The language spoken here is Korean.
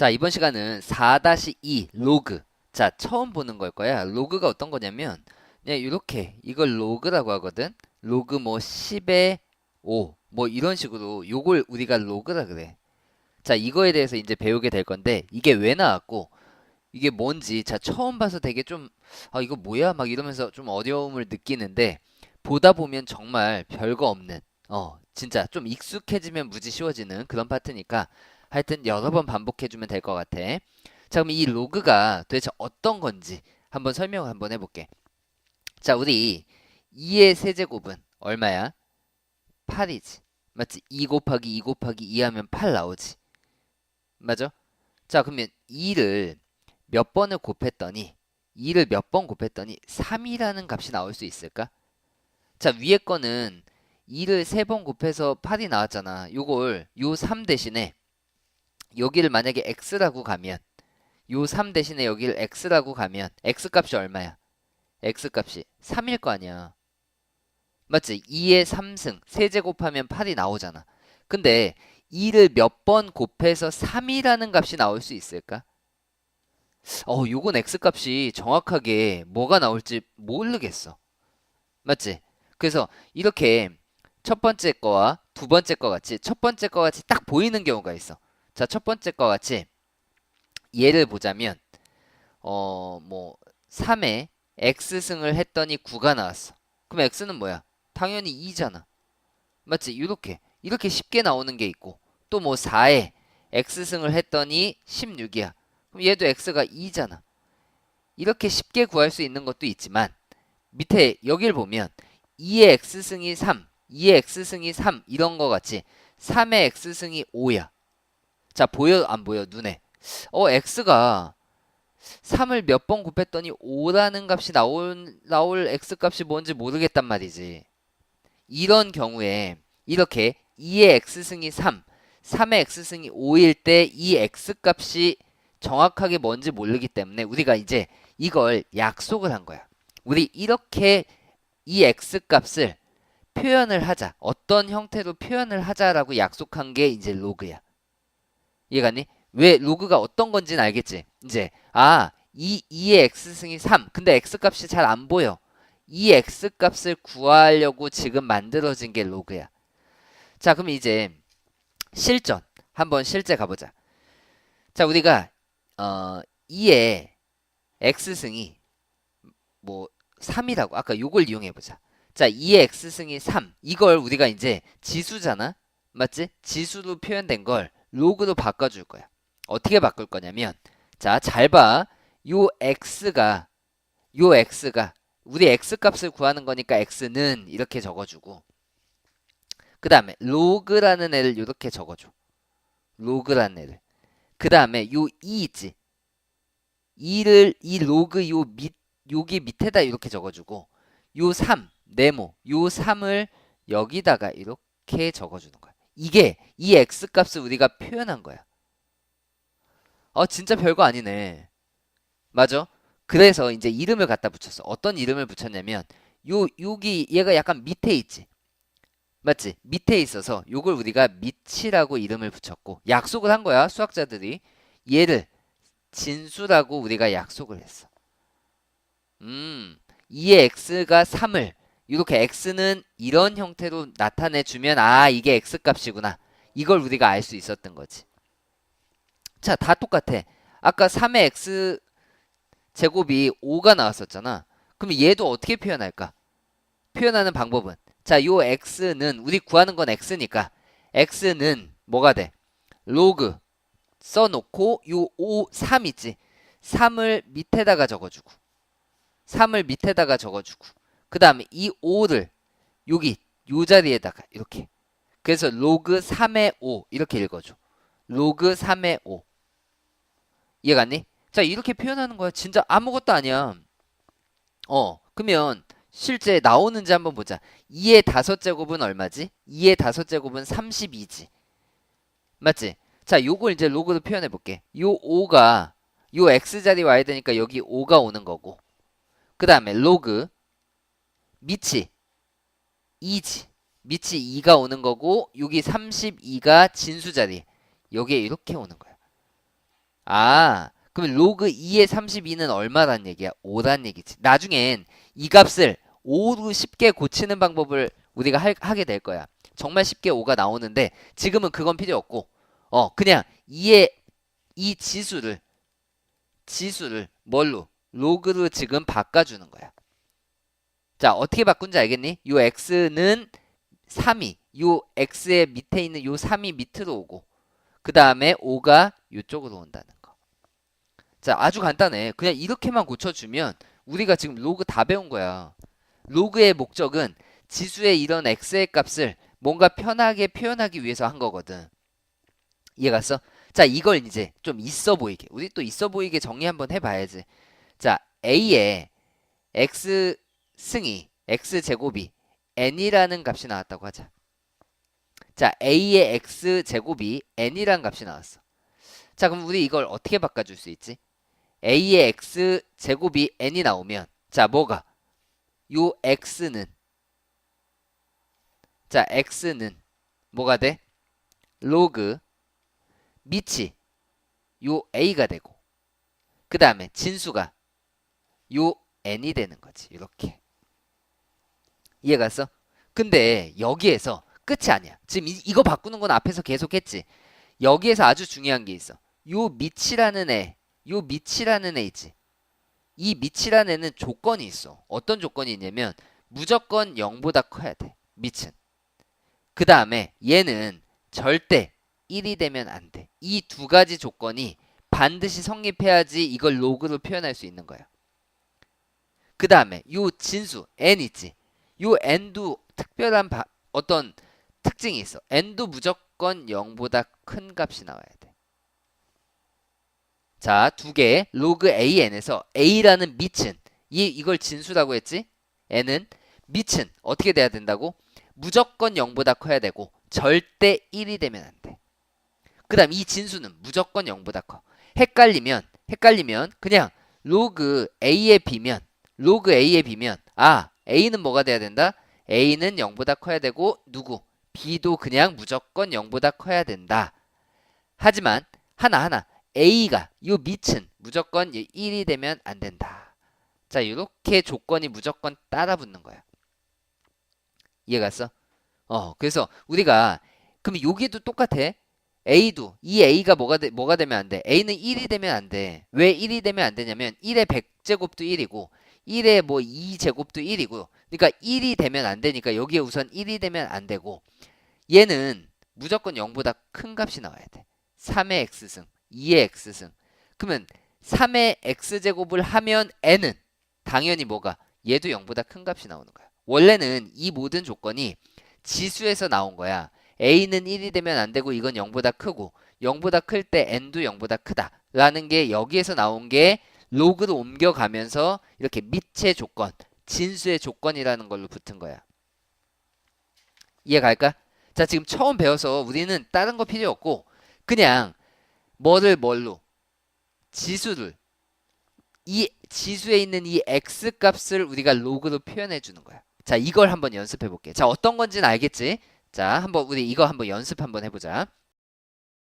자, 이번 시간은 4-2 로그. 자, 처음 보는 걸 거야. 로그가 어떤 거냐면, 그냥 이렇게, 이걸 로그라고 하거든? 로그 뭐 10에 5, 뭐 이런 식으로, 요걸 우리가 로그라 그래. 자, 이거에 대해서 이제 배우게 될 건데, 이게 왜 나왔고, 이게 뭔지, 자, 처음 봐서 되게 좀, 아, 이거 뭐야? 막 이러면서 좀 어려움을 느끼는데, 보다 보면 정말 별거 없는, 어, 진짜 좀 익숙해지면 무지 쉬워지는 그런 파트니까, 하여튼 여러 번 반복해주면 될 것 같아. 자, 그럼 이 로그가 도대체 어떤 건지 한번 설명을 한번 해볼게. 자, 우리 2의 세제곱은 얼마야? 8이지. 맞지? 2 곱하기 2 곱하기 2 하면 8 나오지. 맞아? 자, 그러면 2를 몇 번을 곱했더니 2를 몇 번 곱했더니 3이라는 값이 나올 수 있을까? 자, 위에 거는 2를 3번 곱해서 8이 나왔잖아. 요걸 요 3 대신에 여기를 만약에 x라고 가면 요 3 대신에 여기를 x라고 가면 x 값이 얼마야? x 값이 3일 거 아니야. 맞지? 2의 3승 세제 곱하면 8이 나오잖아. 근데 2를 몇 번 곱해서 3이라는 값이 나올 수 있을까? 어, 요건 x 값이 정확하게 뭐가 나올지 모르겠어. 맞지? 그래서 이렇게 첫 번째 거와 두 번째 거 같이 첫 번째 거 같이 딱 보이는 경우가 있어. 자, 첫 번째 거 같이 예를 보자면 어, 뭐 3에 x승을 했더니 9가 나왔어. 그럼 x는 뭐야? 당연히 2잖아. 맞지? 이렇게 이렇게 쉽게 나오는 게 있고 또 뭐 4에 x승을 했더니 16이야. 그럼 얘도 x가 2잖아. 이렇게 쉽게 구할 수 있는 것도 있지만 밑에 여길 보면 2의 x승이 3, 2의 x승이 3 이런 거 같이 3의 x승이 5야. 자, 보여 안 보여 눈에? 어, x가 3을 몇 번 곱했더니 5라는 값이 나올 나올 x 값이 뭔지 모르겠단 말이지. 이런 경우에 이렇게 2의 x승이 3, 3의 x승이 5일 때 이 x 값이 정확하게 뭔지 모르기 때문에 우리가 이제 이걸 약속을 한 거야. 우리 이렇게 이 x 값을 표현을 하자. 어떤 형태로 표현을 하자라고 약속한 게 이제 로그야. 이해가니? 왜 로그가 어떤 건지는 알겠지? 이제 아, 이 2의 x승이 3. 근데 x 값이 잘 안 보여. 이 x 값을 구하려고 지금 만들어진 게 로그야. 자, 그럼 이제 실전 한번 실제 가보자. 자, 우리가 어 2의 x승이 뭐 3이라고 아까 요걸 이용해 보자. 자, 2의 x승이 3. 이걸 우리가 이제 지수잖아. 맞지? 지수로 표현된 걸 로그로 바꿔줄 거야. 어떻게 바꿀 거냐면, 자, 잘 봐. 요 x가, 요 x가, 우리 x 값을 구하는 거니까 x는 이렇게 적어주고, 그 다음에 로그라는 애를 이렇게 적어줘. 로그라는 애를. 그 다음에 요 2 있지? 2를, 이 로그 요 밑, 여기 밑에다 이렇게 적어주고, 요 3, 네모, 요 3을 여기다가 이렇게 적어주는 거야. 이게 이 x 값을 우리가 표현한 거야. 어, 진짜 별거 아니네. 맞아? 그래서 이제 이름을 갖다 붙였어. 어떤 이름을 붙였냐면 요 여기 얘가 약간 밑에 있지. 맞지? 밑에 있어서 요걸 우리가 밑이라고 이름을 붙였고 약속을 한 거야. 수학자들이 얘를 진수라고 우리가 약속을 했어. 음, 2의 x가 3을 이렇게 x는 이런 형태로 나타내 주면 아 이게 x 값이구나. 이걸 우리가 알 수 있었던 거지. 자 다 똑같아. 아까 3의 x 제곱이 5가 나왔었잖아. 그럼 얘도 어떻게 표현할까? 표현하는 방법은 자 요 x는 우리 구하는 건 x니까 x는 뭐가 돼? 로그 써놓고 요 5, 3 있지. 3을 밑에다가 적어주고 3을 밑에다가 적어주고 그 다음에 이 5를 여기 요 자리에다가 이렇게. 그래서 로그 3의 5 이렇게 읽어줘. 로그 3의 5 이해갔니? 자 이렇게 표현하는 거야. 진짜 아무것도 아니야. 어 그러면 실제 나오는지 한번 보자. 2의 다섯 제곱은 얼마지? 2의 다섯 제곱은 32지. 맞지? 자 요걸 이제 로그로 표현해 볼게. 요 5가 요 x자리 와야 되니까 여기 5가 오는 거고. 그 다음에 로그 밑이 2지. 밑이 2가 오는 거고 여기 32가 진수 자리. 여기에 이렇게 오는 거야. 아, 그럼 로그 2의 32는 얼마란 얘기야? 5란 얘기지. 나중엔 이 값을 5로 쉽게 고치는 방법을 우리가 할- 하게 될 거야. 정말 쉽게 5가 나오는데 지금은 그건 필요 없고 어, 그냥 2의 이 지수를 지수를 뭘로? 로그로 지금 바꿔주는 거야. 자, 어떻게 바꾼지 알겠니? 요 x는 3이 요 x의 밑에 있는 요 3이 밑으로 오고 그 다음에 5가 이쪽으로 온다는 거. 자, 아주 간단해. 그냥 이렇게만 고쳐주면 우리가 지금 로그 다 배운 거야. 로그의 목적은 지수의 이런 x의 값을 뭔가 편하게 표현하기 위해서 한 거거든. 이해갔어? 자, 이걸 이제 좀 있어 보이게. 우리 또 있어 보이게 정리 한번 해봐야지. 자, a의 x 승이 x 제곱이 n이라는 값이 나왔다고 하자. 자, a의 x 제곱이 n이라는 값이 나왔어. 자, 그럼 우리 이걸 어떻게 바꿔줄 수 있지? a의 x 제곱이 n이 나오면 자, 뭐가? 요 x는 자, x는 뭐가 돼? 로그 밑이 요 a가 되고 그 다음에 진수가 요 n이 되는 거지. 이렇게. 이해갔어? 근데 여기에서 끝이 아니야. 지금 이, 이거 바꾸는 건 앞에서 계속 했지. 여기에서 아주 중요한 게 있어. 요 밑이라는 애, 요 밑이라는 애 있지. 이 밑이라는 애는 조건이 있어. 어떤 조건이 있냐면 무조건 0보다 커야 돼. 밑은. 그 다음에 얘는 절대 1이 되면 안 돼. 이 두 가지 조건이 반드시 성립해야지 이걸 로그로 표현할 수 있는 거야. 그 다음에 요 진수 n 있지. 요 n도 특별한 바- 어떤 특징이 있어. n도 무조건 0보다 큰 값이 나와야 돼. 자, 두 개. 로그 an에서 a라는 밑은 이 이걸 진수라고 했지? n은 밑은 어떻게 돼야 된다고? 무조건 0보다 커야 되고 절대 1이 되면 안 돼. 그다음 이 진수는 무조건 0보다 커. 헷갈리면 헷갈리면 그냥 로그 a에 비면 로그 a에 비면 아 a는 뭐가 돼야 된다? a는 0보다 커야 되고 누구? b도 그냥 무조건 0보다 커야 된다. 하지만 하나 하나 a가 요 밑은 무조건 1이 되면 안 된다. 자 이렇게 조건이 무조건 따라 붙는 거야. 이해갔어? 어 그래서 우리가 그럼 여기도 똑같아. A도 이 A가 뭐가 되, 뭐가 되면 안 돼? A는 1이 되면 안 돼. 왜 1이 되면 안 되냐면 1의 100제곱도 1이고 1의 뭐 2제곱도 1이고 그러니까 1이 되면 안 되니까 여기에 우선 1이 되면 안 되고 얘는 무조건 0보다 큰 값이 나와야 돼. 3의 x승, 2의 x승. 그러면 3의 x제곱을 하면 n은 당연히 뭐가 얘도 0보다 큰 값이 나오는 거야. 원래는 이 모든 조건이 지수에서 나온 거야. a는 1이 되면 안 되고 이건 0보다 크고 0보다 클 때 n도 0보다 크다. 라는 게 여기에서 나온 게 로그로 옮겨가면서 이렇게 밑의 조건, 진수의 조건이라는 걸로 붙은 거야. 이해 갈까? 자, 지금 처음 배워서 우리는 다른 거 필요 없고 그냥 뭐를 뭘로 지수를 이 지수에 있는 이 x 값을 우리가 로그로 표현해 주는 거야. 자, 이걸 한번 연습해 볼게. 자, 어떤 건지는 알겠지? 자, 한번 우리 이거 한번 연습 한번 해 보자.